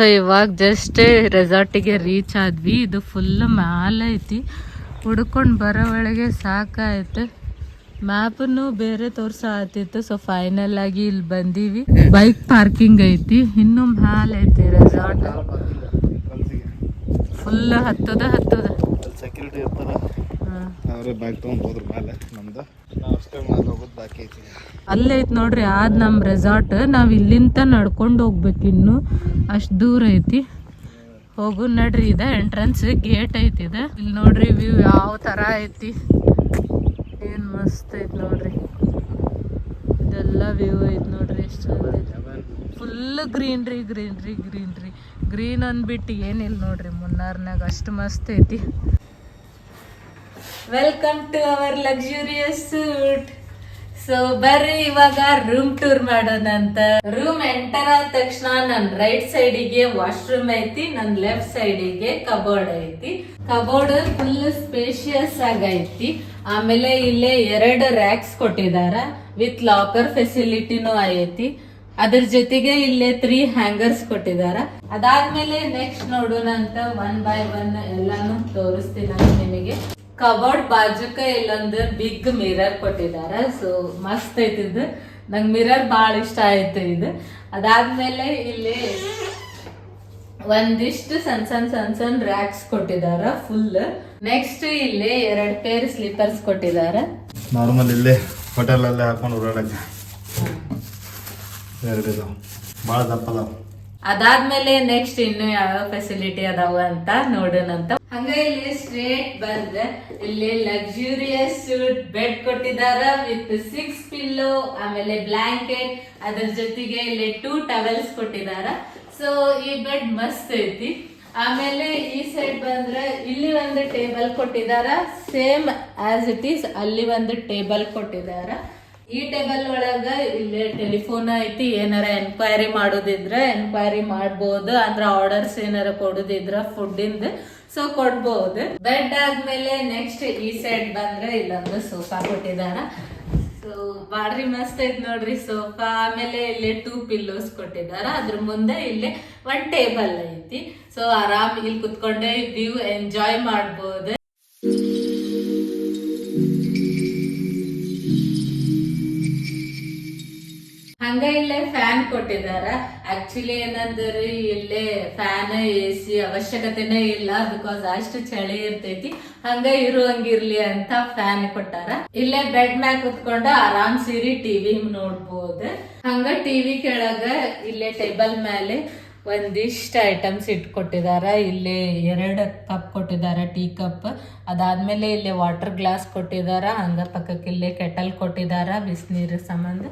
So ಇವಾಗ just ರೆಸಾರ್ಟಿಗೆ reach ಆದ್ವಿ. ಇದು ಫುಲ್ ಮ್ಯಾಲ ಐತಿ ಹುಡ್ಕೊಂಡು ಬರೋ ಒಳಗೆ ಸಾಕಾಯ್ತು. ಮ್ಯಾಪನ್ನು ಬೇರೆ ತೋರ್ಸಾತಿತ್ತು. ಸೊ ಫೈನಲ್ ಆಗಿ ಇಲ್ಲಿ ಬಂದೀವಿ. ಬೈಕ್ ಪಾರ್ಕಿಂಗ್ ಐತಿ. ಇನ್ನೂ ಮ್ಯಾಲ ಐತಿ ರೆಸಾರ್ಟ್ ಫುಲ್ ಹತ್ತದ. ಹತ್ತದ ಸೆಕ್ಯೂರಿಟಿ ಇರ್ತಾರ. ಬೈಕ್ ಅವರೇ ಬ್ಯಾಗ್ ತೊಗೊಂಡು ಹೋದ್ರ ಮೇಲೆ ನಮ್ದು. ಅಷ್ಟೇ ಬಾಕಿ ಐತಿ. ಅಲ್ಲೇ ಐತಿ ನೋಡ್ರಿ, ಆದ್ ನಮ್ಮ ರೆಸಾರ್ಟ್ ನಾವು ಇಲ್ಲಿಂದ ನಡ್ಕೊಂಡು ಹೋಗ್ಬೇಕು ಇನ್ನು. ಅಷ್ಟು ದೂರ ಐತಿ. ಹೋಗು ನಡ್ರಿ, ಇದೆ ಎಂಟ್ರೆನ್ಸ್ ಗೇಟ್ ಐತಿ ಇದೆ. ಇಲ್ಲಿ ನೋಡ್ರಿ ವ್ಯೂ ಯಾವ ತರ ಐತಿ. ಏನ್ ಮಸ್ತ್ ಐತಿ ನೋಡ್ರಿ. ಇದೆಲ್ಲ ವ್ಯೂ ಐತಿ ನೋಡ್ರಿ, ಎಷ್ಟು ಚಂದ ಐತಿ. ಫುಲ್ ಗ್ರೀನ್ರಿ ಗ್ರೀನ್ರಿ ಗ್ರೀನ್ರಿ ಗ್ರೀನ್ ಅಂದ್ಬಿಟ್ಟು ಏನಿಲ್ಲ ನೋಡ್ರಿ ಮುನ್ನಾರ್ನಾಗ ಅಷ್ಟು ಮಸ್ತ್ ಐತಿ. Welcome to our luxurious suite so ಬರ್ರಿ ಇವಾಗ ರೂಮ್ ಟೂರ್ ಮಾಡೋಣ ಅಂತ. ರೂಮ್ ಎಂಟರ್ ಆದ ತಕ್ಷಣ ನನ್ ರೈಟ್ ಸೈಡಿಗೆ ವಾಶ್ರೂಮ್ ಐತಿ, ನನ್ ಲೆಫ್ಟ್ ಸೈಡಿಗೆ ಕಬೋರ್ಡ್ ಐತಿ. ಕಬೋರ್ಡ್ ಫುಲ್ ಸ್ಪೇಷಿಯಸ್ ಆಗೈತಿ ಆಮೇಲೆ ಇಲ್ಲೇ ಎರಡು ರ್ಯಾಕ್ಸ್ ಕೊಟ್ಟಿದಾರ ವಿತ್ ಲಾಕರ್ ಫೆಸಿಲಿಟಿನೂ ಐತಿ. ಅದ್ರ ಜೊತೆಗೆ ಇಲ್ಲೇ ತ್ರೀ ಹ್ಯಾಂಗರ್ಸ್ ಕೊಟ್ಟಿದಾರ. ಅದಾದ್ಮೇಲೆ ನೆಕ್ಸ್ಟ್ ನೋಡೋಣ ಅಂತ ಒನ್ ಬೈ ಒನ್ ಎಲ್ಲಾನು ತೋರಿಸ್ತೀನಿ ನಿಮಗೆ. ಕಬೋರ್ಡ್ ಬಾಜುಕ ಇಲ್ಲೊಂದು ಬಿಗ್ ಮಿರರ್ ಕೊಟ್ಟಿದಾರ. ಸೊ ಮಸ್ತ್ ಐತಿ ಇದು. ನಂಗ್ ಮಿರರ್ ಬಾಳ ಇಷ್ಟ ಆಯ್ತು ಇದು. ಅದಾದ್ಮೇಲೆ ಇಲ್ಲಿ ಒಂದಿಷ್ಟು ಸಣ್ಣ ಸಣ್ಣ ಸಣ್ಣ ಸಣ್ಣ ರ್ಯಾಕ್ಸ್ ಕೊಟ್ಟಿದಾರ ಫುಲ್ ನೆಕ್ಸ್ಟ್ ಇಲ್ಲಿ ಎರಡ್ ಪೇರ್ ಸ್ಲೀಪರ್ಸ್ ಕೊಟ್ಟಿದಾರ. ನಾರ್ಮಲ್ ಇಲ್ಲೇ ಹೋಟೆಲಲ್ಲೇ ಹಾಕೊಂಡು ಓಡಾಡಕ್ಕೆ. ಎರಡು ಭಾಳ ಅದಾವ ಅದಾದ್ಮೇಲೆ ನೆಕ್ಸ್ಟ್ ಇನ್ನು ಯಾವ ಫೆಸಿಲಿಟಿ ಅದಾವ ಅಂತ ನೋಡೋಣ ಅಂತ. ಹಂಗ ಇಲ್ಲಿ ಸ್ಟ್ರೇಟ್ ಬಂದ್ರೆ ಇಲ್ಲಿ ಲಕ್ಸುರಿಯಸ್ ಬೆಡ್ ಕೊಟ್ಟಿದಾರ ವಿತ್ ಸಿಕ್ಸ್ ಪಿಲ್ಲೋ ಆಮೇಲೆ ಬ್ಲಾಂಕೆಟ್ ಅದ್ರ ಜೊತೆಗೆ ಇಲ್ಲಿ ಟೂ ಟವೆಲ್ಸ್ ಕೊಟ್ಟಿದಾರ. ಸೊ ಈ ಬೆಡ್ ಮಸ್ತ್ ಐತಿ. ಆಮೇಲೆ ಈ ಸೈಡ್ ಬಂದ್ರೆ ಇಲ್ಲಿ ಒಂದು ಟೇಬಲ್ ಕೊಟ್ಟಿದಾರ. ಸೇಮ್ ಆಸ್ ಇಟ್ ಈಸ್ ಅಲ್ಲಿ ಒಂದು ಟೇಬಲ್ ಕೊಟ್ಟಿದಾರ. ಈ ಟೇಬಲ್ ಒಳಗ ಇಲ್ಲಿ ಟೆಲಿಫೋನ್ ಐತಿ, ಏನಾರ ಎನ್ಕ್ವೈರಿ ಮಾಡೋದಿದ್ರ ಎನ್ಕ್ವೈರಿ ಮಾಡಬಹುದು ಅಂದ್ರ ಆರ್ಡರ್ಸ್ ಏನಾರ ಕೊಡೋದಿದ್ರ ಫುಡ್ ಇಂದ ಸೊ ಕೊಡ್ಬಹುದು ಬೆಡ್ ಆದ್ಮೇಲೆ ನೆಕ್ಸ್ಟ್ ಈ ಸೈಡ್ ಬಂದ್ರೆ ಇಲ್ಲೊಂದು ಸೋಫಾ ಕೊಟ್ಟಿದಾರ. ಸೊ ಬಾಡ್ರಿ ಮಸ್ತ್ ಐತಿ ನೋಡ್ರಿ ಸೋಫಾ ಆಮೇಲೆ ಇಲ್ಲಿ ಟೂ ಪಿಲ್ಲೋಸ್ ಕೊಟ್ಟಿದಾರ. ಅದ್ರ ಮುಂದೆ ಇಲ್ಲಿ ಒಂದ್ ಟೇಬಲ್ ಐತಿ. ಸೊ ಆರಾಮ್ ಇಲ್ಲಿ ಕುತ್ಕೊಂಡೆ ವ್ಯೂ ಎಂಜಾಯ್ ಮಾಡ್ಬೋದು. ಹಂಗ ಇಲ್ಲೇ ಫ್ಯಾನ್ ಕೊಟ್ಟಿದಾರ. ಆಕ್ಚುಲಿ ಏನಂದ್ರೆ ಇಲ್ಲೇ ಫ್ಯಾನ್ ಎ ಸಿ ಅವಶ್ಯಕತೆನೇ ಇಲ್ಲ ಬಿಕಾಸ್ ಅಷ್ಟು ಚಳಿ ಇರ್ತೈತಿ. ಹಂಗ ಇರುವಂಗಿರ್ಲಿ ಅಂತ ಫ್ಯಾನ್ ಕೊಟ್ಟಾರ. ಇಲ್ಲೇ ಬೆಡ್ ಮ್ಯಾಗ ಕುತ್ಕೊಂಡ ಆರಾಮ್ ಸೀರಿ ಟಿವಿ ನೋಡ್ಬೋದು. ಹಂಗ ಟಿವಿ ಕೆಳಗ ಇಲ್ಲೇ ಟೇಬಲ್ ಮೇಲೆ ಒಂದಿಷ್ಟ ಐಟಮ್ಸ್ ಇಟ್ಕೊಟ್ಟಿದಾರ ಇಲ್ಲಿ ಎರಡು ಕಪ್ ಕೊಟ್ಟಿದಾರ ಟೀ ಕಪ್ ಅದಾದ್ಮೇಲೆ ಇಲ್ಲಿ ವಾಟರ್ ಗ್ಲಾಸ್ ಕೊಟ್ಟಿದಾರ. ಹಂಗ ಪಕ್ಕಕ್ಕೆ ಇಲ್ಲಿ ಕೆಟಲ್ ಕೊಟ್ಟಿದಾರ, ಬಿಸಿನೀರು ಸಂಬಂಧ.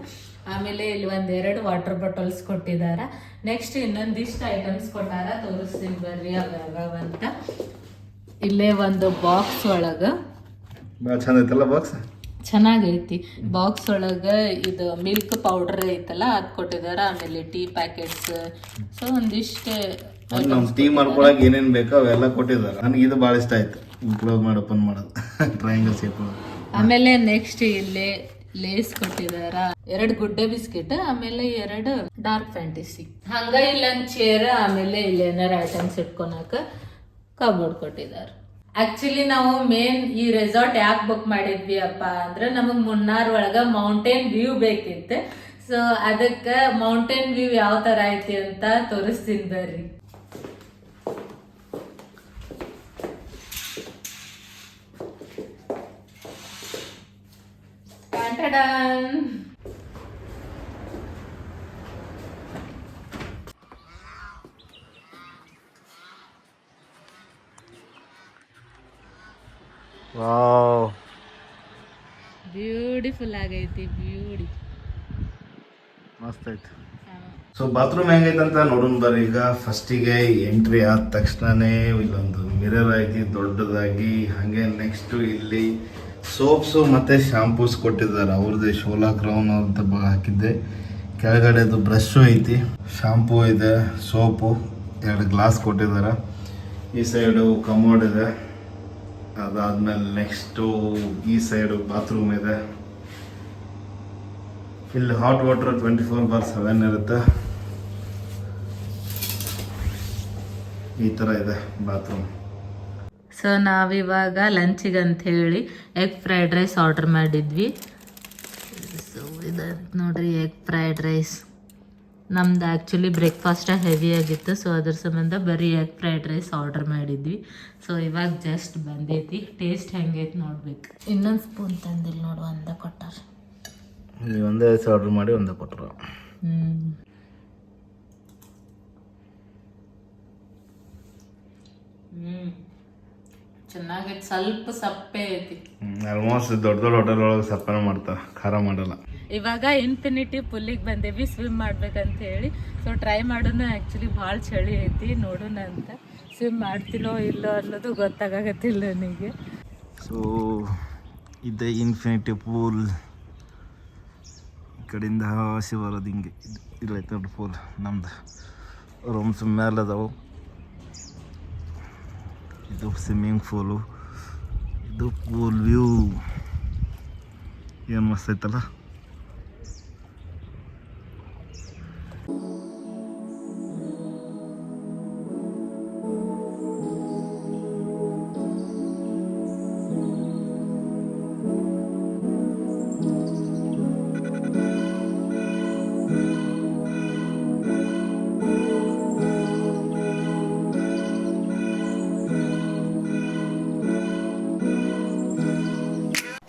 ಆಮೇಲೆ ಇಲ್ಲಿ ಒಂದೆರಡು ವಾಟರ್ ಬಾಟಲ್ಸ್ ಕೊಟ್ಟಿದಾರ. ನೆಕ್ಸ್ಟ್ ಇನ್ನೊಂದಿಷ್ಟು ಐಟಮ್ಸ್ ಕೊಟ್ಟಾರ ತೋರಿಸ್ತೀನಿ ಬರ್ರಿ ಅವಂತ ಅಂತ. ಇಲ್ಲೇ ಒಂದು ಬಾಕ್ಸ್ ಒಳಗ. ಬಾಕ್ಸ್ ಚೆನ್ನಾಗೈತಿ. ಬಾಕ್ಸ್ ಒಳಗ ಇದು ಮಿಲ್ಕ್ ಪೌಡರ್ ಐತಲ್ಲ ಅದ್ ಕೊಟ್ಟಿದಾರ. ಆಮೇಲೆ ಟೀ ಪ್ಯಾಕೆಟ್ಸ್ ಸೊ ಒಂದಿಷ್ಟು ನಮ್ಮ ಟೀ ಮಾಡ್ಕೊಳಕ್ ಏನೇನ್ ಬೇಕೋ ಅವೆಲ್ಲ ಕೊಟ್ಟಿದ್ದಾರೆ ನನಗೆ ಇದು ಭಾಳ ಇಷ್ಟ ಆಯ್ತು. ಕ್ಲೋಸ್ ಮಾಡಿ ಓಪನ್ ಮಾಡೋದು. ಟ್ರಯಾಂಗಲ್ ಶೇಪ್ ಆಮೇಲೆ ನೆಕ್ಸ್ಟ್ ಇಲ್ಲಿ ಲೇಸ್ ಕೊಟ್ಟಿದಾರ. ಎರಡು ಗುಡ್ಡೆ ಬಿಸ್ಕೆಟ್, ಆಮೇಲೆ ಎರಡು ಡಾರ್ಕ್ ಫ್ಯಾಂಟಸಿ ಹಂಗ ಇಲ್ಲೊಂದ್ ಚೇರ್ ಆಮೇಲೆ ಇಲ್ಲಿ ಏನಾರ ಐಟಮ್ಸ್ ಇಟ್ಕೊಳಕ ಕಬೋರ್ಡ್ ಕೊಟ್ಟಿದಾರ. ಆಕ್ಚುಲಿ ನಾವು ಮೇನ್ ಈ ರೆಸಾರ್ಟ್ ಯಾಕೆ ಬುಕ್ ಮಾಡಿದ್ವಿ ಅಪ್ಪ ಅಂದ್ರೆ ನಮಗ್ ಮುನ್ನಾರ್ ಒಳಗ ಮೌಂಟೇನ್ ವ್ಯೂ ಬೇಕಿತ್ತು. ಸೊ ಅದಕ್ಕೆ ಮೌಂಟೇನ್ ವ್ಯೂ ಯಾವ ತರ ಐತಿ ಅಂತ ತೋರಿಸ್ತೀನಿ ಬರ್ರಿ. Dun-dun-dun. ವಾವ್ ಬ್ಯೂಟಿಫುಲ್ ಆಗೈತಿ ಬ್ಯೂಟಿ ಮಸ್ತ್ ಐತಿ ಸೊ ಬಾತ್ರೂಮ್ ಹೆಂಗೈತೆ ಅಂತ ನೋಡೋಣ ಬರ್ರಿ. ಈಗ ಫಸ್ಟಿಗೆ ಎಂಟ್ರಿ ಆದ ತಕ್ಷಣನೇ ಇಲ್ಲೊಂದು ಮಿರರ್ ಐತಿ ದೊಡ್ಡದಾಗಿ ಹಾಗೆ ನೆಕ್ಸ್ಟ್ ಇಲ್ಲಿ ಸೋಪ್ಸು ಮತ್ತೆ ಶಾಂಪೂಸ್ ಕೊಟ್ಟಿದ್ದಾರೆ. ಅವ್ರದ್ದು ಶೋಲಾ ಕ್ರೌನ್ ಅಂತ ಹಾಕಿದ್ದೆ. ಕೆಳಗಡೆದು ಬ್ರಷ್ಷು ಐತಿ ಶಾಂಪೂ ಇದೆ, ಸೋಪು, ಎರಡು ಗ್ಲಾಸ್ ಕೊಟ್ಟಿದ್ದಾರೆ. ಈ ಸೈಡು ಕಮೋಡ್ ಇದೆ. ಅದಾದಮೇಲೆ ನೆಕ್ಸ್ಟು ಈ ಸೈಡು ಬಾತ್ರೂಮ್ ಇದೆ. ಇಲ್ಲಿ hot water twenty four bar seven ಇರುತ್ತೆ. ಈ ಥರ ಇದೆ ಬಾತ್ರೂಮ್ ಸೊ ನಾವಿವಾಗ ಲಂಚಿಗೆ ಅಂತ ಹೇಳಿ ಎಗ್ ಫ್ರೈಡ್ ರೈಸ್ ಆರ್ಡರ್ ಮಾಡಿದ್ವಿ. ಸೊ ಇದು ನೋಡಿರಿ ಎಗ್ ಫ್ರೈಡ್ ರೈಸ್. ನಮ್ದು ಆ್ಯಕ್ಚುಲಿ ಬ್ರೇಕ್ಫಾಸ್ಟ ಹೆವಿ ಆಗಿತ್ತು ಸೊ ಅದ್ರ ಸಂಬಂಧ ಬರೀ ಎಗ್ ಫ್ರೈಡ್ ರೈಸ್ ಆರ್ಡರ್ ಮಾಡಿದ್ವಿ. ಸೊ ಇವಾಗ ಜಸ್ಟ್ ಬಂದೈತಿ. ಟೇಸ್ಟ್ ಹೆಂಗೈತಿ ನೋಡ್ಬೇಕು. ಇನ್ನೊಂದು ಸ್ಪೂನ್ ತಂದಿಲ್ಲ ನೋಡು ಒಂದ ಕೊಟ್ಟಾರ. ನೀವು ಒಂದೇ ಆರ್ಡ್ರ್ ಮಾಡಿ ಒಂದೇ ಕೊಟ್ಟರು ಹ್ಮ್. ಹ್ಮ್. ಚೆನ್ನಾಗೈತಿ. ಸ್ವಲ್ಪ ಸಪ್ಪೆ ಐತಿ. ಆಲ್ಮೋಸ್ಟ್ ದೊಡ್ಡ ದೊಡ್ಡ ಹೋಟೆಲ್ ಒಳಗೆ ಸಪ್ಪನೆ ಮಾಡ್ತಾರೆ ಖಾರ ಮಾಡಲ್ಲ. ಇವಾಗ ಇನ್ಫಿನಿಟಿ ಪುಲ್ಲಿಗೆ ಬಂದೇವಿ ಸ್ವಿಮ್ ಮಾಡ್ಬೇಕಂತ ಹೇಳಿ. ಸೊ ಟ್ರೈ ಮಾಡೋಣ ಆ್ಯಕ್ಚುಲಿ ಭಾಳ ಚಳಿ ಐತಿ ನೋಡೋಣ ಅಂತ. ಸ್ವಿಮ್ ಮಾಡ್ತಿಲ್ಲೋ ಇಲ್ಲೋ ಅನ್ನೋದು ಗೊತ್ತಾಗತ್ತಿಲ್ಲ ನನಗೆ. ಸೊ ಇದೆ ಇನ್ಫಿನಿಟಿ ಪೂಲ್ ಈ ಕಡೆಯಿಂದ ಹಸಿ ಬರೋದು ಹಿಂಗೆ. ಇಲ್ಲ ನೋಡಿ ಪೂಲ್ ನಮ್ದು. ರೂಮ್ಸ್ ಮೇಲೆ ಅದಾವು. ಇದು ಸ್ವಿಮ್ಮಿಂಗ್ ಪೂಲು ಇದು ಪೂಲ್ ವ್ಯೂ ಏನು ಮಸ್ತ್ ಐತಲ್ಲ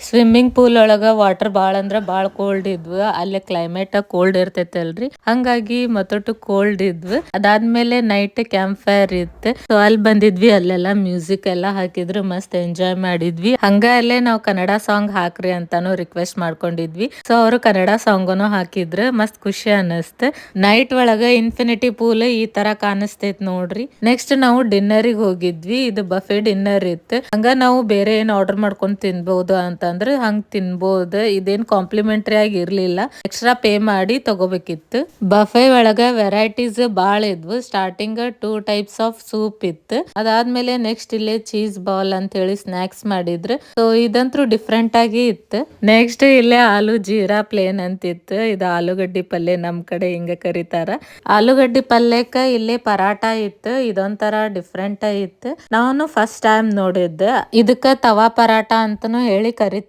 ಸ್ವಿಮ್ಮಿಂಗ್ ಪೂಲ್ ಒಳಗ ವಾಟರ್ ಭಾಳ ಅಂದ್ರ ಬಾಳ ಕೋಲ್ಡ್ ಇದ್ವು. ಅಲ್ಲೇ ಕ್ಲೈಮೇಟ್ ಕೋಲ್ಡ್ ಇರ್ತೈತಲ್ರಿ. ಹಂಗಾಗಿ ಮತ್ತೊಟ್ಟು ಕೋಲ್ಡ್ ಇದ್ವು. ಅದಾದ್ಮೇಲೆ ನೈಟ್ ಕ್ಯಾಂಪ್ ಫೈರ್ ಇತ್ತು. ಸೊ ಅಲ್ಲಿ ಬಂದಿದ್ವಿ, ಅಲ್ಲೆಲ್ಲಾ ಮ್ಯೂಸಿಕ್ ಎಲ್ಲಾ ಹಾಕಿದ್ರು, ಮಸ್ತ್ ಎಂಜಾಯ್ ಮಾಡಿದ್ವಿ. ಹಂಗ ಅಲ್ಲೇ ನಾವು ಕನ್ನಡ ಸಾಂಗ್ ಹಾಕ್ರಿ ಅಂತಾನು ರಿಕ್ವೆಸ್ಟ್ ಮಾಡ್ಕೊಂಡಿದ್ವಿ. ಸೊ ಅವರು ಕನ್ನಡ ಸಾಂಗನು ಹಾಕಿದ್ರು. ಮಸ್ತ್ ಖುಷಿ ಅನ್ನಿಸ್ತು. ನೈಟ್ ಒಳಗ ಇನ್ಫಿನಿಟಿ ಪೂಲ್ ಈ ತರ ಕಾಣಿಸ್ತೈತ್ ನೋಡ್ರಿ. ನೆಕ್ಸ್ಟ್ ನಾವು ಡಿನ್ನರಿಗೆ ಹೋಗಿದ್ವಿ. ಇದು ಬಫೆ ಡಿನ್ನರ್ ಇತ್ತು. ಹಂಗ ನಾವು ಬೇರೆ ಏನ್ ಆರ್ಡರ್ ಮಾಡ್ಕೊಂಡ್ ತಿನ್ಬಹುದು ಅಂತಂದ್ರೆ ಹಂಗ್ ತಿನ್ಬೋದು. ಇದೇನ್ ಕಾಂಪ್ಲಿಮೆಂಟರಿ ಆಗಿ ಇರ್ಲಿಲ್ಲ. ಎಕ್ಸ್ಟ್ರಾ ಪೇ ಮಾಡಿ ತಗೋಬೇಕಿತ್ತು. ಬಫೆ ಒಳಗ ವೆರೈಟೀಸ್ ಬಾಳ ಇದ್ವು. Starting two types of soup ಇತ್ತು. ಅದಾದ್ಮೇಲೆ ನೆಕ್ಸ್ಟ್ ಇಲ್ಲೇ ಚೀಸ್ ಬಾಲ್ ಅಂತ ಹೇಳಿ ಸ್ನಾಕ್ಸ್ ಮಾಡಿದ್ರು. ಸೊ ಇದಂತೂ ಡಿಫ್ರೆಂಟ್ ಆಗಿ ಇತ್ತು. ನೆಕ್ಸ್ಟ್ ಇಲ್ಲೇ ಆಲೂ ಜೀರಾ ಪ್ಲೇನ್ ಅಂತಿತ್ತು. ಇದು ಆಲೂಗಡ್ಡಿ ಪಲ್ಯ ನಮ್ ಕಡೆ ಹಿಂಗ ಕರೀತಾರ. ಆಲೂಗಡ್ಡಿ ಪಲ್ಯಕ್ಕ ಇಲ್ಲೇ ಪರಾಟ ಇತ್ತು. ಇದೊಂಥರ ಡಿಫ್ರೆಂಟ್ ಇತ್ತು. ನಾನು ಫಸ್ಟ್ ಟೈಮ್ ನೋಡಿದ್ದೆ. ಇದಕ್ಕ ತವಾ ಪರಾಟ ಅಂತಾನು ಹೇಳಿ ಕರೀತಾರ.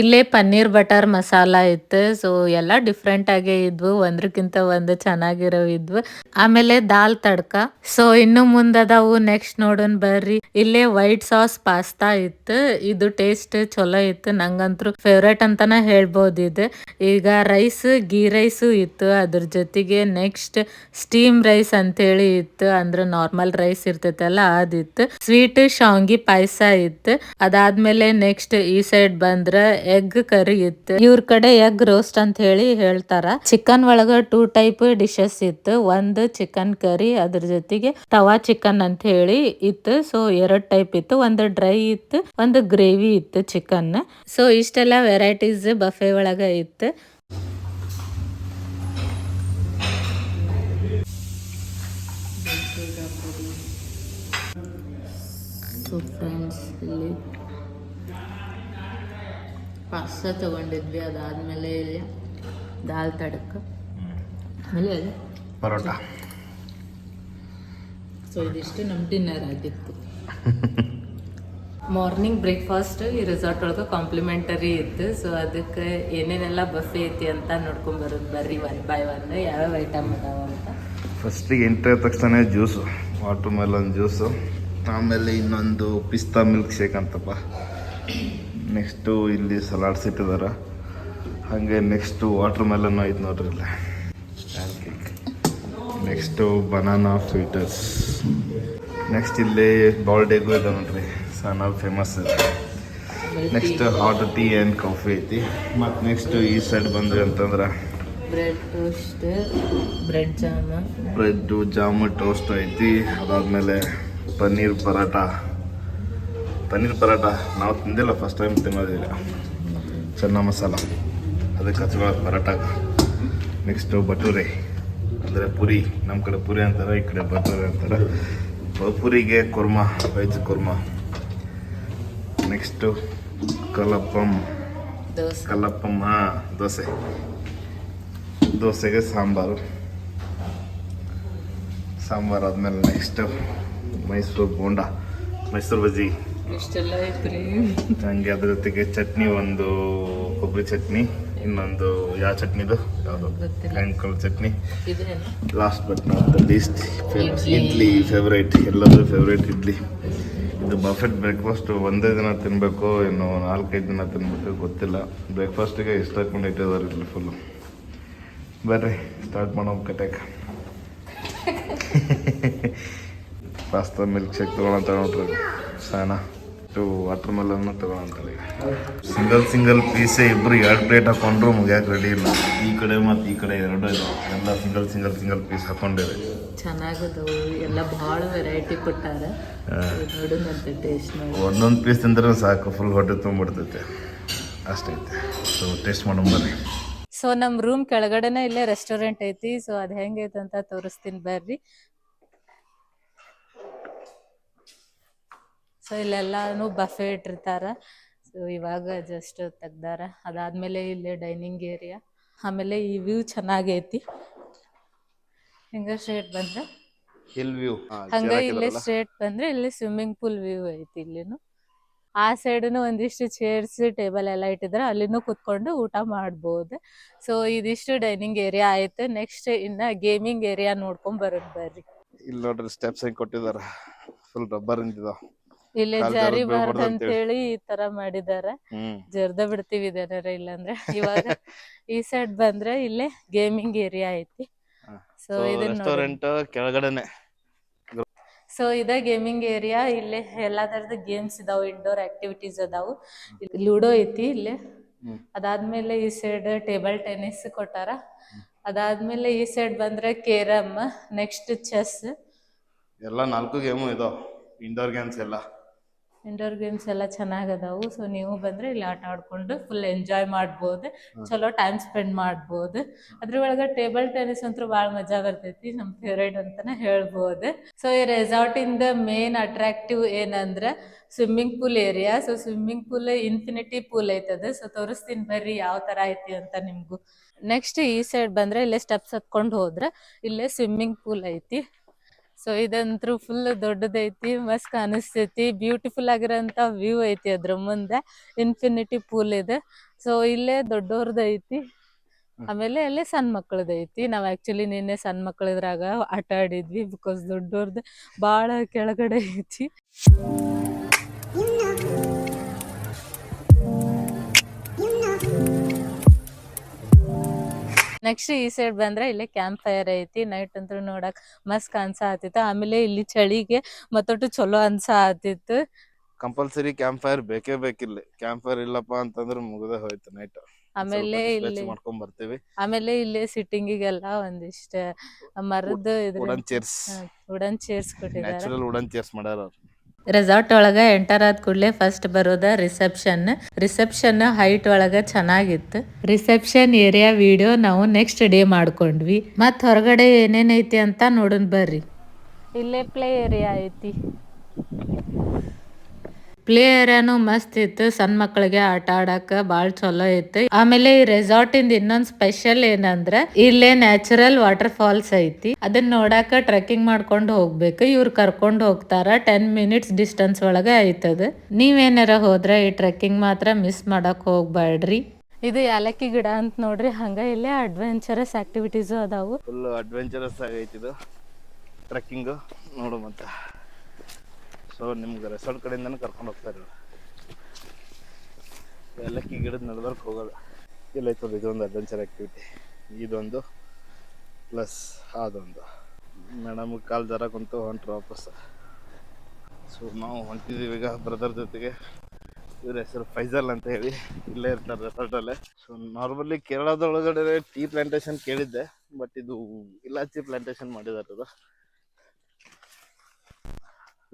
ಇಲ್ಲೇ ಪನ್ನೀರ್ ಬಟರ್ ಮಸಾಲ ಇತ್ತು. ಸೊ ಎಲ್ಲಾ ಡಿಫ್ರೆಂಟ್ ಆಗೇ ಇದ್ವು. ಒಂದ್ರಕ್ಕಿಂತ ಒಂದ್ ಚೆನ್ನಾಗಿರೋ ಇದ್ವು. ಆಮೇಲೆ ದಾಲ್ ತಡ್ಕ. ಸೊ ಇನ್ನು ಮುಂದದವು ನೆಕ್ಸ್ಟ್ ನೋಡೋಣ ಬರ್ರಿ. ಇಲ್ಲೇ ವೈಟ್ ಸಾಸ್ ಪಾಸ್ತಾ ಇತ್ತು. ಇದು ಟೇಸ್ಟ್ ಚಲೋ ಇತ್ತು. ನಂಗಂತೂ ಫೇವ್ರೇಟ್ ಅಂತಾನೆ ಹೇಳ್ಬೋದು ಇದು. ಈಗ ರೈಸ್ ಗೀ ರೈಸ್ ಇತ್ತು. ಅದ್ರ ಜೊತೆಗೆ ನೆಕ್ಸ್ಟ್ ಸ್ಟೀಮ್ ರೈಸ್ ಅಂತೇಳಿ ಇತ್ತು. ಅಂದ್ರೆ ನಾರ್ಮಲ್ ರೈಸ್ ಇರ್ತೈತಲ್ಲ, ಅದಿತ್ತು. ಸ್ವೀಟ್ ಶಾಂಗಿ ಪಾಯಸ ಇತ್ತು. ಅದಾದ್ಮೇಲೆ ನೆಕ್ಸ್ಟ್ ಈ ಸೈಡ್ ಬಂದ್ರ ಎಗ್ ಕರಿ ಇತ್ತು. ಇವ್ರ ಕಡೆ ಎಗ್ ರೋಸ್ಟ್ ಅಂತ ಹೇಳಿ ಹೇಳ್ತಾರ. ಚಿಕನ್ ಒಳಗ ಟೂ ಟೈಪ್ ಡಿಶಸ್ ಇತ್ತು. ಒಂದು ಚಿಕನ್ ಕರಿ ಅದ್ರ ಜೊತೆಗೆ ತವಾ ಚಿಕನ್ ಅಂತ ಹೇಳಿ ಇತ್ತು. ಸೊ ಎರಡ್ ಟೈಪ್ ಇತ್ತು. ಒಂದು ಡ್ರೈ ಇತ್ತು, ಒಂದು ಗ್ರೇವಿ ಇತ್ತು ಚಿಕನ್ ಸೊ ಇಷ್ಟೆಲ್ಲ ವೆರೈಟೀಸ್ ಬಫೆ ಒಳಗ ಇತ್ತು ಸೊ ಫ್ರೆಂಡ್ಸ್ ಇಲ್ಲಿ ಪಾಸ್ತಾ ತಗೊಂಡಿದ್ವಿ ಅದಾದ್ಮೇಲೆ ಇಲ್ಲಿ ದಾಲ್ ತಡಕ. ಆಮೇಲೆ ಪರೋಟ. ಸೊ ಇದಿಷ್ಟು ನಮ್ಮ ಡಿನ್ನರ್ ಆಗಿತ್ತು. ಮಾರ್ನಿಂಗ್ ಬ್ರೇಕ್ಫಾಸ್ಟ್ ಈ ರೆಸಾರ್ಟ್ ಒಳಗೆ ಕಾಂಪ್ಲಿಮೆಂಟರಿ ಇತ್ತು. ಸೊ ಅದಕ್ಕೆ ಏನೇನೆಲ್ಲ ಬಫೆ ಐತಿ ಅಂತ ನೋಡ್ಕೊಂಬರೋದು ಬರ್ರಿ ಒನ್ ಬೈ ಒನ್ ಯಾವ್ಯಾವ ಐಟಮ್ ಅದಾವ ಅಂತ. ಫಸ್ಟಿಗೆ ಎಂಟ್ರಿ ಆದ ತಕ್ಷಣ ಜ್ಯೂಸು ವಾಟರ್ ಮೆಲನ್ ಜ್ಯೂಸು ಆಮೇಲೆ ಇನ್ನೊಂದು ಪಿಸ್ತಾ ಮಿಲ್ಕ್ ಶೇಕ್ ಅಂತಪ್ಪ. ನೆಕ್ಸ್ಟು ಇಲ್ಲಿ ಸಲಾಡ್ಸ್ ಇಟ್ಟಿದ್ದಾರೆ ಹಾಗೆ ನೆಕ್ಸ್ಟು ವಾಟರ್ ಮೆಲನ್ ಐತೆ ನೋಡ್ರಿ ಇಲ್ಲ. ಕೇಕ್ ನೆಕ್ಸ್ಟು ಬನಾನಾ ಸ್ವೀಟರ್ಸ್ ನೆಕ್ಸ್ಟ್ ಇಲ್ಲಿ ಬಾಲ್ಡೇಗೂ ಇದೆ ನೋಡ್ರಿ. ಸಣ್ಣ ಫೇಮಸ್ ಇದೆ. Next hot tea and coffee ಐತಿ. ಮತ್ತು ನೆಕ್ಸ್ಟ್ ಈ ಸೈಡ್ ಬಂದ್ರಿ ಅಂತಂದ್ರೆ bread toast bread jam bread jam toast ಐತಿ. ಅದಾದಮೇಲೆ ಪನ್ನೀರ್ ಪರಾಟ ಪನ್ನೀರ್ ಪರಾಟ ನಾವು ತಿಂದಿಲ್ಲ ಫಸ್ಟ್ ಟೈಮ್ ತಿನ್ನೋದಿಲ್ಲ ಚೆನ್ನ ಮಸಾಲ. ಅದಕ್ಕೆ ಹಚ್ಕೊಳ್ಳೋ ಪರಾಟ ನೆಕ್ಸ್ಟು ಬಟೂರೆ. ಅಂದರೆ ಪುರಿ. ನಮ್ಮ ಕಡೆ ಪುರಿ ಅಂತಾರೆ ಈ ಕಡೆ ಬಟೂರೆ ಅಂತಾರೆ. ಪುರಿಗೆ ಕುರ್ಮಾ ವೆಜ್ ಕುರ್ಮಾ. ನೆಕ್ಸ್ಟು ಕಲಪ್ಪಂ ದೋಸೆ. ಕಲ್ಲಪ್ಪಮ್ಮ ದೋಸೆ. ದೋಸೆಗೆ ಸಾಂಬಾರು. ಸಾಂಬಾರು ಆದಮೇಲೆ ನೆಕ್ಸ್ಟ್ ಮೈಸೂರು ಬೋಂಡ. ಮೈಸೂರು ಬಜ್ಜಿ. ಇಷ್ಟೆಲ್ಲ ಐತ್ರಿ ಹಂಗೆ ಅದ್ರ ಜೊತೆಗೆ ಚಟ್ನಿ ಒಂದು ಕೊಬ್ಬರಿ ಚಟ್ನಿ ಇನ್ನೊಂದು ಯಾವ ಚಟ್ನಿದು? ಯಾವುದು. Chutney. Last but not the least idli. Idli favourite ಎಲ್ಲದೂ ಫೇವ್ರೇಟ್ ಇಡ್ಲಿ. ಇದು ಬಫೆಟ್ ಬ್ರೇಕ್ಫಾಸ್ಟ್ ಒಂದೇ ದಿನ ತಿನ್ನಬೇಕು ಇನ್ನು ನಾಲ್ಕೈದು ದಿನ ತಿನ್ಬೇಕು ಗೊತ್ತಿಲ್ಲ. ಬ್ರೇಕ್ಫಾಸ್ಟಿಗೆ ಇಷ್ಟ ಹಾಕೊಂಡು ಇಟ್ಟಿದ್ದಾರೆ ಇಲ್ಲಿ ಫುಲ್ಲು ಬರ್ರಿ ಸ್ಟಾರ್ಟ್ ಮಾಡೋ ಕಟ್ಯಾಕ. ಪಾಸ್ತಾ ಮಿಲ್ಕ್ ಶೇಕ್ ತೊಗೊಳಂತ ನೋಡ್ರಿ. ಸಾನ ಟು ವಾಟರ್ ಮೆಲನ್ ತೊಗೊಳಂತಾರೆ ಸಿಂಗಲ್ ಸಿಂಗಲ್ ಪೀಸೆ ಇಬ್ರು ಎರಡು ಪ್ಲೇಟ್ ಹಾಕೊಂಡ್ರು ಮುಗ್ಯಾಕ ರೆಡಿ ಇಲ್ಲ. ಈ ಕಡೆ ಮತ್ತು ಈ ಕಡೆ ಎರಡು ಇದೆ. ಎಲ್ಲ ಸಿಂಗಲ್ ಸಿಂಗಲ್ ಸಿಂಗಲ್ ಪೀಸ್ ಹಾಕೊಂಡಿದೆ. ಚೆನ್ನಾಗಿದೆ ಎಲ್ಲ ಭಾಳ ವೆರೈಟಿ ಕೊಟ್ಟಾರ. ನೋಡೋಣಂತೆ ಟೇಸ್ಟ್ ಒಂದೊಂದು ಪೀಸ್ ತಿಂದ್ರೆ ಸಾಕು. ಫುಲ್ ಹೊಟ್ಟೆ ತುಂಬಿಡ್ತೈತೆ. ಅಷ್ಟೈತೆ ಸೊ ಟೇಸ್ಟ್ ಮಾಡೋಣ ಬರ್ರಿ. ಸೊ ನಮ್ಮ ರೂಮ್ ಕೆಳಗಡೆನೆ ಇಲ್ಲೇ ರೆಸ್ಟೋರೆಂಟ್ ಐತಿ. ಸೊ ಅದು ಹೆಂಗೈತೆ ಅಂತ ತೋರಿಸ್ತೀನಿ ಬರ್ರಿ. ಸೊ ಇಲ್ಲೆಲ್ಲಾನು ಬಫೆ ಇಟ್ಟಿರ್ತಾರ. ಸೊ ಇವಾಗ ಜಸ್ಟ್ ತೆಗ್ದಾರ. ಅದಾದ್ಮೇಲೆ ಇಲ್ಲಿ ಡೈನಿಂಗ್ ಏರಿಯಾ ಆಮೇಲೆ ಈ ವ್ಯೂ ಚೆನ್ನಾಗೈತಿ. ಹಿಂಗ ಸ್ಟ್ರೇಟ್ ಬಂದ್ರೆ. ಹಿಲ್ ವ್ಯೂ ಹಂಗ ಇಲ್ಲಿ ಸ್ಟ್ರೇಟ್ ಬಂದ್ರೆ ಇಲ್ಲಿ ಸ್ವಿಮ್ಮಿಂಗ್ ಪೂಲ್ ವ್ಯೂ ಐತಿ ಇಲ್ಲಿನು. ಆ ಸೈಡ್ನು ಒಂದಿಷ್ಟು ಚೇರ್ಸ್ ಟೇಬಲ್ ಎಲ್ಲ ಇಟ್ಟಿದ್ರೆ. ಅಲ್ಲಿನೂ ಕುತ್ಕೊಂಡು ಊಟ ಮಾಡ್ಬೋದು. ಸೊ ಇದಿಷ್ಟು ಡೈನಿಂಗ್ ಏರಿಯಾ ಆಯ್ತು. ನೆಕ್ಸ್ಟ್ ಇನ್ನ ಗೇಮಿಂಗ್ ಏರಿಯಾ ನೋಡ್ಕೊಂಡ್ ಬರೋದ್ ಬರ್ರಿ. ಇಲ್ಲಿ ನೋಡ್ರಿ ಸ್ಟೆಪ್ಸ್ ಹೆಂಗ್ ಕೊಟ್ಟಿದಾರ. ಫುಲ್ ರಬ್ಬರ್ ಇಂದಿದಾವ. ಇಲ್ಲಿ ಜಾರಿ ಬಾರದ ಅಂತ ಹೇಳಿ ಈ ತರ ಮಾಡಿದಾರ. ಜರ್ದ ಬಿಡ್ತೀವಿ ಇದೇನಾರ ಇಲ್ಲಾಂದ್ರೆ ಇವಾಗ ಈ ಸೈಡ್ ಬಂದ್ರೆ ಇಲ್ಲೇ ಗೇಮಿಂಗ್ ಏರಿಯಾ ಐತಿ. ಸೊ ರೆಸ್ಟೋರೆಂಟ್ ಕೆಳಗಡೆನೆ. ಸೊ ಇದ ಗೇಮಿಂಗ್ ಏರಿಯಾ ಇಲ್ಲಿ ಎಲ್ಲಾ ತರದ ಗೇಮ್ಸ್ ಇದಾವು ಇಂಡೋರ್ ಆಕ್ಟಿವಿಟೀಸ್ ಅದಾವು ಲೂಡೋ ಐತಿ ಇಲ್ಲಿ. ಅದಾದ್ಮೇಲೆ ಈ ಸೈಡ್ ಟೇಬಲ್ ಟೆನಿಸ್ ಕೊಟ್ಟಾರ. ಅದಾದ್ಮೇಲೆ ಈ ಸೈಡ್ ಬಂದ್ರೆ ಕೇರಮ್ ನೆಕ್ಸ್ಟ್ ಚೆಸ್ ಎಲ್ಲ ನಾಲ್ಕು ಗೇಮು ಇದಾವ ಇಂಡೋರ್ ಗೇಮ್ಸ್ ಎಲ್ಲ. ಇಂಡೋರ್ ಗೇಮ್ಸ್ ಎಲ್ಲ ಚೆನ್ನಾಗ್ ಅದಾವು ಸೊ ನೀವು ಬಂದ್ರೆ ಇಲ್ಲಿ ಆಟ ಆಡ್ಕೊಂಡು ಫುಲ್ ಎಂಜಾಯ್ ಮಾಡ್ಬೋದು. ಚಲೋ ಟೈಮ್ ಸ್ಪೆಂಡ್ ಮಾಡ್ಬೋದು. ಅದ್ರ ಒಳಗೆ ಟೇಬಲ್ ಟೆನಿಸ್ ಅಂತೂ ಭಾಳ ಮಜಾ ಬರ್ತೈತಿ. ನಮ್ಮ ಫೇವ್ರೇಟ್ ಅಂತಾನೆ ಹೇಳ್ಬೋದು. ಸೊ ಈ ರೆಸಾರ್ಟ್ ಇಂದ ಮೇನ್ ಅಟ್ರಾಕ್ಟಿವ್ ಏನಂದ್ರೆ swimming pool area so swimming pool infinity pool ಐತದ. ಸೊ ತೋರಿಸ್ತೀನಿ ಬರ್ರಿ ಯಾವ ತರ ಐತಿ ಅಂತ ನಿಮಗೂ. ನೆಕ್ಸ್ಟ್ ಈ ಸೈಡ್ ಬಂದ್ರೆ ಇಲ್ಲೇ ಸ್ಟೆಪ್ಸ್ ಹತ್ಕೊಂಡು ಹೋದ್ರೆ ಇಲ್ಲೇ ಸ್ವಿಮ್ಮಿಂಗ್ ಪೂಲ್ ಐತಿ. ಸೊ ಇದಂತೂ ಫುಲ್ ದೊಡ್ಡದೈತಿ ಮಸ್ತ್ ಕಾಣಿಸ್ತೈತಿ ಬ್ಯೂಟಿಫುಲ್ ಆಗಿರೋಂಥ ವ್ಯೂ ಐತಿ ಅದ್ರ ಮುಂದೆ ಇನ್ಫಿನಿಟಿ ಪೂಲ್ ಇದೆ. ಸೊ ಇಲ್ಲೇ ದೊಡ್ಡವ್ರದ್ದು ಐತಿ ಆಮೇಲೆ ಅಲ್ಲೇ ಸಣ್ಣ ಮಕ್ಕಳದೈತಿ ಐತಿ ನಾವು ಆಕ್ಚುಲಿ ನಿನ್ನೆ ಸಣ್ಣ ಮಕ್ಕಳಿದ್ರಾಗ ಆಟ ಆಡಿದ್ವಿ ಬಿಕಾಸ್ ದೊಡ್ಡವ್ರದ್ದು ಭಾಳ ಕೆಳಗಡೆ ಐತಿ. ನೆಕ್ಸ್ಟ್ ಈ ಸೈಡ್ ಬಂದ್ರೆ ಇಲ್ಲಿ ಕ್ಯಾಂಪ್ ಫೈರ್ ಐತಿ ನೈಟ್ ಅಂತೂ ನೋಡಕ್ ಮಸ್ತ್ ಕನ್ಸ ಆತಿತ್ತು ಆಮೇಲೆ ಇಲ್ಲಿ ಚಳಿಗೆ ಮತ್ತೊಟ್ಟು ಚಲೋ ಅನ್ಸ ಆತಿತ್ತು ಕಂಪಲ್ಸರಿ ಕ್ಯಾಂಪ್ ಫೈರ್ ಬೇಕೇ ಬೇಕಿಲ್ಲ. ಕ್ಯಾಂಪ್ ಫೈರ್ ಇಲ್ಲಪ್ಪ ಅಂತಂದ್ರೆ ಮುಗಿದ ಹೋಯ್ತು ನೈಟ್. ಆಮೇಲೆ ಇಲ್ಲಿ ಮಾಡ್ಕೊಂಡ್ ಬರ್ತೀವಿ. ಆಮೇಲೆ ಇಲ್ಲಿ ಸಿಟ್ಟಿಂಗಿಗೆಲ್ಲ ಒಂದಿಷ್ಟ ಮರದ wooden wooden chairs. Wooden chairs ಕೊಟ್ಟಿದ್ದಾರೆ. ನ್ಯಾಚುರಲ್ ವುಡನ್ ಚೇರ್ಸ್ ಮಾಡ್ಯಾರ ರೆಸಾರ್ಟ್ ಒಳಗ ಎಂಟರ್ ಆದ ಕೂಡಲೇ ಫಸ್ಟ್ ಬರೋದ ರಿಸೆಪ್ಷನ್ ರಿಸೆಪ್ಷನ್ ಹೈಟ್ ಒಳಗೆ ಚೆನ್ನಾಗಿತ್ತು. ರಿಸೆಪ್ಷನ್ ಏರಿಯಾ ವಿಡಿಯೋ ನಾವು ನೆಕ್ಸ್ಟ್ ಡೇ ಮಾಡ್ಕೊಂಡ್ವಿ. ಮತ್ ಹೊರಗಡೆ ಏನೇನೈತಿ ಅಂತ ನೋಡೋಣ ಬರ್ರಿ. ಇಲ್ಲೇ ಪ್ಲೇ ಏರಿಯಾ ಐತಿ. ಪ್ಲೇ ಏರಿಯಾನು ಮಸ್ತ್ ಇತ್ತು, ಸಣ್ಣ ಮಕ್ಕಳಿಗೆ ಆಟ ಆಡಕ ಬಾಳ್ ಚಲೋ ಇತ್ತು. ಆಮೇಲೆ ಈ ರೆಸಾರ್ಟ್ ಇಂದ ಇನ್ನೊಂದ್ ಸ್ಪೆಷಲ್ ಏನಂದ್ರೆ, ಇಲ್ಲೇ ನ್ಯಾಚುರಲ್ ವಾಟರ್ ಫಾಲ್ಸ್ ಐತಿ. ಅದನ್ನ ನೋಡಾಕ ಟ್ರೆಕಿಂಗ್ ಮಾಡ್ಕೊಂಡು ಹೋಗ್ಬೇಕು. ಇವ್ರು ಕರ್ಕೊಂಡು ಹೋಗ್ತಾರ, ಟೆನ್ ಮಿನಿಟ್ಸ್ ಡಿಸ್ಟೆನ್ಸ್ ಒಳಗೆ ಐತದ ನೀವೇನಾರ ಹೋದ್ರೆ ಈ ಟ್ರೆಕಿಂಗ್ ಮಾತ್ರ ಮಿಸ್ ಮಾಡಕ್ ಹೋಗ್ಬೇಡ್ರಿ ಇದು ಯಾಲಕ್ಕಿ ಗಿಡ ಅಂತ ನೋಡ್ರಿ, ಹಂಗ ಇಲ್ಲೇ ಅಡ್ವೆಂಚರಸ್ ಆಕ್ಟಿವಿಟೀಸ್ ಅದಾವು. ಫುಲ್ ಅಡ್ವೆಂಚರಸ್ ಆಗೈತಿ ಇದು. ಟ್ರೆಕ್ಕಿಂಗ್ ಸೊ ನಿಮ್ಗೆ ರೆಸಾರ್ಟ್ ಕಡೆಯಿಂದನೂ ಕರ್ಕೊಂಡು ಹೋಗ್ತಾರೆ. ಏಲಕ್ಕಿ ಗಿಡದ ನಡ್ದಕ್ಕೆ ಹೋಗೋದು. ಇಲ್ಲೈತದ ಇದೊಂದು ಅಡ್ವೆಂಚರ್ ಆ್ಯಕ್ಟಿವಿಟಿ ಇದೊಂದು ಪ್ಲಸ್ ಅದೊಂದು. ಮೇಡಮ್ ಕಾಲು ಜರ ಕುಂತು ಹೊಂಟ್ರು ವಾಪಸ್. ಸೊ ನಾವು ಹೊಂಟಿದ್ದೀವಿ ಈಗ ಬ್ರದರ್ ಜೊತೆಗೆ. ಇವ್ರ ಹೆಸರು ಫೈಜಲ್ ಅಂತ ಹೇಳಿ. ಇಲ್ಲೇ ಇರ್ತಾರೆ ರೆಸಾರ್ಟಲ್ಲೇ ಸೊ ನಾರ್ಮಲಿ ಕೇರಳದೊಳಗಡೆ ಟೀ ಪ್ಲಾಂಟೇಶನ್ ಕೇಳಿದ್ದೆ ಬಟ್ ಇದು ಇಲಾಚಿ ಪ್ಲಾಂಟೇಶನ್ ಮಾಡಿದಾರೆ ಇದು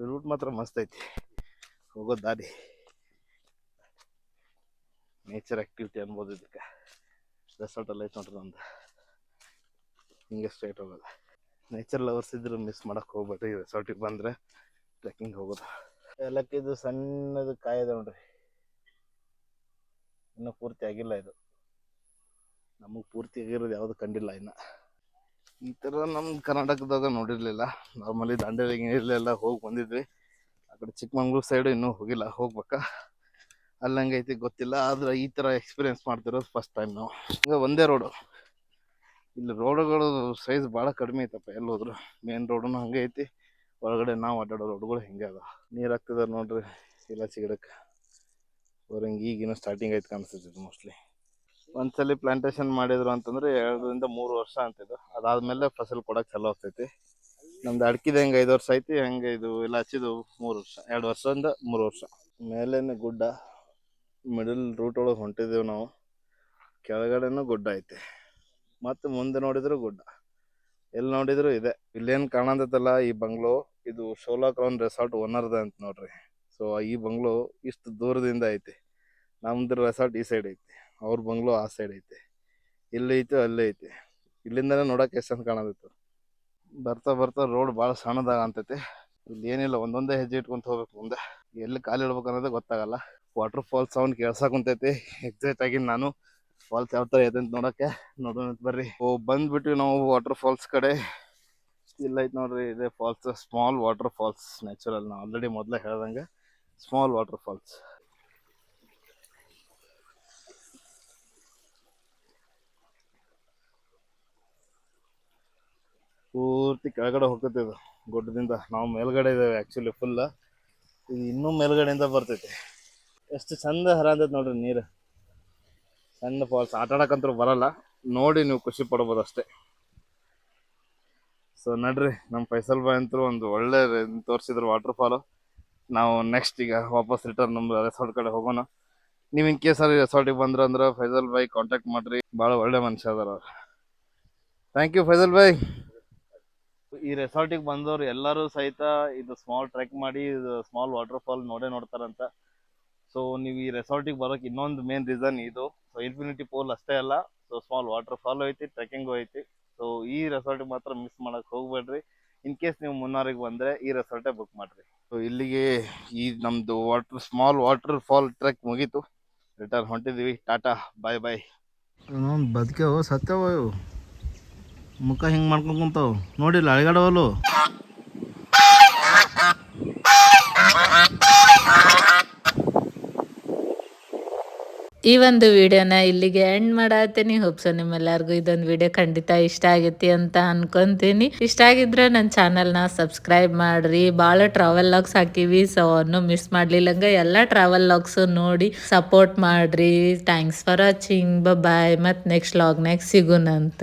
ರೂಟ್ ಮಾತ್ರ ಮಸ್ತ್ ಐತಿ. ಹೋಗೋ ದಾರಿ. ನೇಚರ್ ಆಕ್ಟಿವಿಟಿ ಅನ್ಬೋದು ಇದಕ್ಕೆ. ರೆಸಾರ್ಟಲ್ಲಿ ಐತೆ ನೋಡ್ರಿ ಒಂದು ಹಿಂಗೆ ಸ್ಟ್ರೈಟ್ ಹೋಗೋದು. ನೇಚರ್ ಲವರ್ಸ್ ಇದ್ರೆ ಮಿಸ್ ಮಾಡಕ್ಕೆ ಹೋಗ್ಬೇಡ್ರಿ ರೆಸಾರ್ಟಿಗೆ ಬಂದರೆ. ಟ್ರೆಕ್ಕಿಂಗ್ ಹೋಗೋದು. ಎಲ್ಲಕ್ಕಿದು ಸಣ್ಣದು ಕಾಯಿದೆ ನೋಡ್ರಿ. ಇನ್ನೂ ಪೂರ್ತಿ ಆಗಿಲ್ಲ ಇದು. ನಮಗೆ ಪೂರ್ತಿ ಆಗಿರೋದು ಯಾವುದು ಕಂಡಿಲ್ಲ ಇನ್ನು. ಈ ತರ ನಮ್ಮ ಕರ್ನಾಟಕದಾಗ ನೋಡಿರಲಿಲ್ಲ. ನಾರ್ಮಲಿ ದಾಂಡೇಲಿ ಎಲ್ಲ ಹೋಗಿ ಬಂದಿದ್ವಿ. ಆ ಕಡೆ ಚಿಕ್ಕಮಂಗ್ಳೂರು ಸೈಡು ಇನ್ನೂ ಹೋಗಿಲ್ಲ. ಹೋಗ್ಬೇಕಾ? ಅಲ್ಲಿ ಹಂಗೈತಿ ಗೊತ್ತಿಲ್ಲ. ಆದ್ರೆ ಈ ಥರ ಎಕ್ಸ್ಪೀರಿಯನ್ಸ್ ಮಾಡ್ತಿರೋದು ಫಸ್ಟ್ ಟೈಮ್ ನಾವು. ಈಗ ಒಂದೇ ರೋಡು ಇಲ್ಲಿ ರೋಡುಗಳು ಸೈಜ್ ಭಾಳ ಕಡಿಮೆ ಐತಪ್ಪ ಎಲ್ಲೋದ್ರು. ಮೇನ್ ರೋಡನು ಹಂಗೆ ಐತಿ. ಒಳಗಡೆ ನಾವು ಅಡ್ಡಾಡೋ ರೋಡ್ಗಳು ಹಿಂಗೆ ಅದ ನೀರು ಹಾಕ್ತಿದಾರೆ ನೋಡ್ರಿ. ಇಲ್ಲ ಸಿಗಡಕ್ಕೆ ಅವ್ರಂಗೆ ಈಗಿನ ಸ್ಟಾರ್ಟಿಂಗ್ ಐತೆ ಕಾಣಿಸ್ತೈತಿ ಮೋಸ್ಟ್ಲಿ ಒಂದ್ಸಲಿ ಪ್ಲಾಂಟೇಶನ್ ಮಾಡಿದ್ರು ಅಂತಂದ್ರೆ ಎರಡರಿಂದ ಮೂರು ವರ್ಷ ಅಂತಿದ್ದು ಅದಾದ್ಮೇಲೆ ಫಸಲ್ ಕೊಡಕ್ ಚಲೋ ಆಗ್ತೈತಿ. ನಮ್ದು ಅಡ್ಕಿದ ಹೆಂಗೆ ಐದು ವರ್ಷ ಐತಿ, ಹಂಗೆ ಇದು ಇಲ್ಲ ಹಚ್ಚಿದ್ದು ಮೂರು ವರ್ಷ, ಎರಡು ವರ್ಷದಿಂದ ಮೂರು ವರ್ಷ. ಮೇಲೇನೆ ಗುಡ್ಡ ಮಿಡಲ್ ರೂಟ್ ಒಳಗೆ ಹೊಂಟಿದ್ದೇವೆ ನಾವು. ಕೆಳಗಡೆನೂ ಗುಡ್ಡ ಐತಿ. ಮತ್ತು ಮುಂದೆ ನೋಡಿದ್ರು ಗುಡ್ಡ. ಎಲ್ಲಿ ನೋಡಿದ್ರು ಇದೆ. ಇಲ್ಲೇನು ಕಾಣಂತೈತಲ್ಲ ಈ ಬಂಗ್ಲೋ. ಇದು ಶೋಲಾ ಕ್ರೌನ್ ರೆಸಾರ್ಟ್ ಓನರ್ದ ಅಂತ ನೋಡ್ರಿ. ಸೊ ಈ ಬಂಗ್ಲೋ ಇಷ್ಟು ದೂರದಿಂದ ಐತಿ. ನಮ್ದು ರೆಸಾರ್ಟ್ ಈ ಸೈಡ್ ಐತಿ. ಅವ್ರ ಬಂಗ್ಲೂ ಆ ಸೈಡ್ ಐತೆ. ಇಲ್ಲಿ ಐತೆ, ಅಲ್ಲೇ ಐತೆ. ಇಲ್ಲಿಂದನೇ ನೋಡಕ್ಕೆ ಎಷ್ಟು ಚಂದ ಕಾಣೋದಿತ್ತು ಬರ್ತಾ ಬರ್ತಾ ರೋಡ್ ಭಾಳ ಸಣ್ಣದಾಗ ಅಂತೈತೆ ಇಲ್ಲಿ ಏನಿಲ್ಲ, ಒಂದೊಂದೇ ಹೆಜ್ಜೆ ಇಟ್ಕೊಂತ ಹೋಗ್ಬೇಕು ಮುಂದೆ. ಎಲ್ಲಿ ಕಾಲು ಇಡ್ಬೇಕು ಅನ್ನೋದು ಗೊತ್ತಾಗಲ್ಲ. ವಾಟರ್ ಫಾಲ್ಸ್ ಸೌಂಡ್ ಕೇಳ್ಸಕ್ ಕುಂತೈತಿ. ಎಕ್ಸೈಟ್ ಆಗಿ ನಾನು. ಫಾಲ್ಸ್ ಯಾವ ಥರ ಐತೆ ಅಂತ ನೋಡೋಕೆ ನೋಡೋಣ ಅಂತ ಬರ್ರಿ. ಓ ಬಂದ್ಬಿಟ್ಟು ನಾವು ವಾಟರ್ ಫಾಲ್ಸ್ ಕಡೆ. ಇಲ್ಲ ಐತೆ ನೋಡ್ರಿ, ಇದೆ falls small water falls natural ನಾ ಆಲ್ರೆಡಿ ಮೊದಲೇ ಹೇಳ್ದಂಗೆ ಸ್ಮಾಲ್ ವಾಟರ್ ಫಾಲ್ಸ್ ಪೂರ್ತಿ ಕೆಳಗಡೆ ಹೋಗ್ತೈತೆ ಇದು, ಗುಡ್ಡದಿಂದ. ನಾವು ಮೇಲ್ಗಡೆ ಇದ್ದೇವೆ ಆ್ಯಕ್ಚುಲಿ ಫುಲ್ ಇದು ಇನ್ನೂ ಮೇಲ್ಗಡೆಯಿಂದ ಬರ್ತೈತಿ. ಎಷ್ಟು ಚಂದ ಹರಾಂತೈತೆ ನೋಡ್ರಿ ನೀರು. ಸಣ್ಣ ಫಾಲ್ಸ್ ಆಟ ಬರಲ್ಲ. ನೋಡಿ ನೀವು ಖುಷಿ ಪಡ್ಬೋದು ಅಷ್ಟೇ. ಸೊ ನಡ್ರಿ. ನಮ್ಮ ಫೈಸಲ್ ಬಾಯ್ ಅಂತೂ ಒಂದು ಒಳ್ಳೆ ತೋರಿಸಿದ್ರು ವಾಟರ್ ಫಾಲು ನಾವು ನೆಕ್ಸ್ಟ್ ಈಗ ವಾಪಸ್ ರಿಟರ್ನ್ ನಮ್ಮ ರೆಸಾರ್ಟ್ ಕಡೆ ಹೋಗೋಣ. ನೀವು ಇನ್ ಕೇಸ್ ಅಲ್ಲಿ ರೆಸಾರ್ಟಿಗೆ ಬಂದ್ರ ಅಂದ್ರೆ ಫೈಸಲ್ ಬಾಯ್ ಕಾಂಟ್ಯಾಕ್ಟ್ ಮಾಡ್ರಿ. ಭಾಳ ಒಳ್ಳೆ ಮನುಷ್ಯ ಅದಾರ ಅವ್ರು. ಥ್ಯಾಂಕ್ ಯು ಫೈಸಲ್ ಬಾಯ್. ಈ ರೆಸಾರ್ಟಿಗೆ ಬಂದವರು ಎಲ್ಲರೂ ಸಹಿತ ಇದು ಸ್ಮಾಲ್ ಟ್ರೆಕ್ ಮಾಡಿ, ಇದು ಸ್ಮಾಲ್ ವಾಟರ್ ಫಾಲ್ ನೋಡೇ ನೋಡ್ತಾರಂತ. ಸೊ ನೀವು ಈ ರೆಸಾರ್ಟಿಗೆ ಬರೋಕೆ ಇನ್ನೊಂದು ಮೇನ್ ರೀಸನ್ ಇದು. ಸೊ ಇನ್ಫಿನಿಟಿ ಪೋಲ್ ಅಷ್ಟೇ ಅಲ್ಲ. ಸೊ ಸ್ಮಾಲ್ ವಾಟರ್ ಫಾಲ್ ಐತಿ ಟ್ರೆಕ್ಕಿಂಗು ಐತಿ. ಸೊ ಈ ರೆಸಾರ್ಟ್ ಮಾತ್ರ ಮಿಸ್ ಮಾಡಕ್ ಹೋಗ್ಬೇಡ್ರಿ. ಇನ್ ಕೇಸ್ ನೀವು ಮುನ್ನಾರಿಗೆ ಬಂದ್ರೆ ಈ ರೆಸಾರ್ಟೇ ಬುಕ್ ಮಾಡ್ರಿ. ಸೊ ಇಲ್ಲಿಗೆ ಈ ನಮ್ದು water small water fall trek ಮುಗೀತು. ರಿಟರ್ನ್ ಹೊಂಟಿದೀವಿ. ಟಾಟಾ ಬಾಯ್ ಬಾಯ್ ಬದುಕೋ ಸತ್ಯವ ಮುಖ ಹಿಂಗೆ ಮಾಡ್ಕೊಂಡು ಕುಂತಾವ? ನೋಡಿಲ್ಲ, ಅಳಗಾಡವಲ್ಲು. ಈ ಒಂದು ವಿಡಿಯೋನ ಇಲ್ಲಿಗೆ ಎಂಡ್ ಮಾಡತ್ತೀನಿ ಹೋಪ್ಸೋ ನಿಮ್ಮೆಲ್ಲರಿಗೂ ಇದೊಂದು ವಿಡಿಯೋ ಖಂಡಿತ ಇಷ್ಟ ಆಗೈತಿ ಅಂತ ಅನ್ಕೊಂತೀನಿ. ಇಷ್ಟ ಆಗಿದ್ರೆ ನನ್ನ ಚಾನಲ್ನ ಸಬ್ಸ್ಕ್ರೈಬ್ ಮಾಡ್ರಿ. ಭಾಳ ಟ್ರಾವೆಲ್ ಲಾಗ್ಸ್ ಹಾಕಿವಿ ಸೊ ಅನ್ನು ಮಿಸ್ ಮಾಡ್ಲಿಲ್ಲಂಗ ಎಲ್ಲ ಟ್ರಾವೆಲ್ ಲಾಗ್ಸು ನೋಡಿ ಸಪೋರ್ಟ್ ಮಾಡ್ರಿ. ಥ್ಯಾಂಕ್ಸ್ ಫಾರ್ ವಾಚಿಂಗ್ ಬಾಯ್ ಮತ್ತು ನೆಕ್ಸ್ಟ್ ಲಾಗ್ನಾಗ ಸಿಗುನಂತ.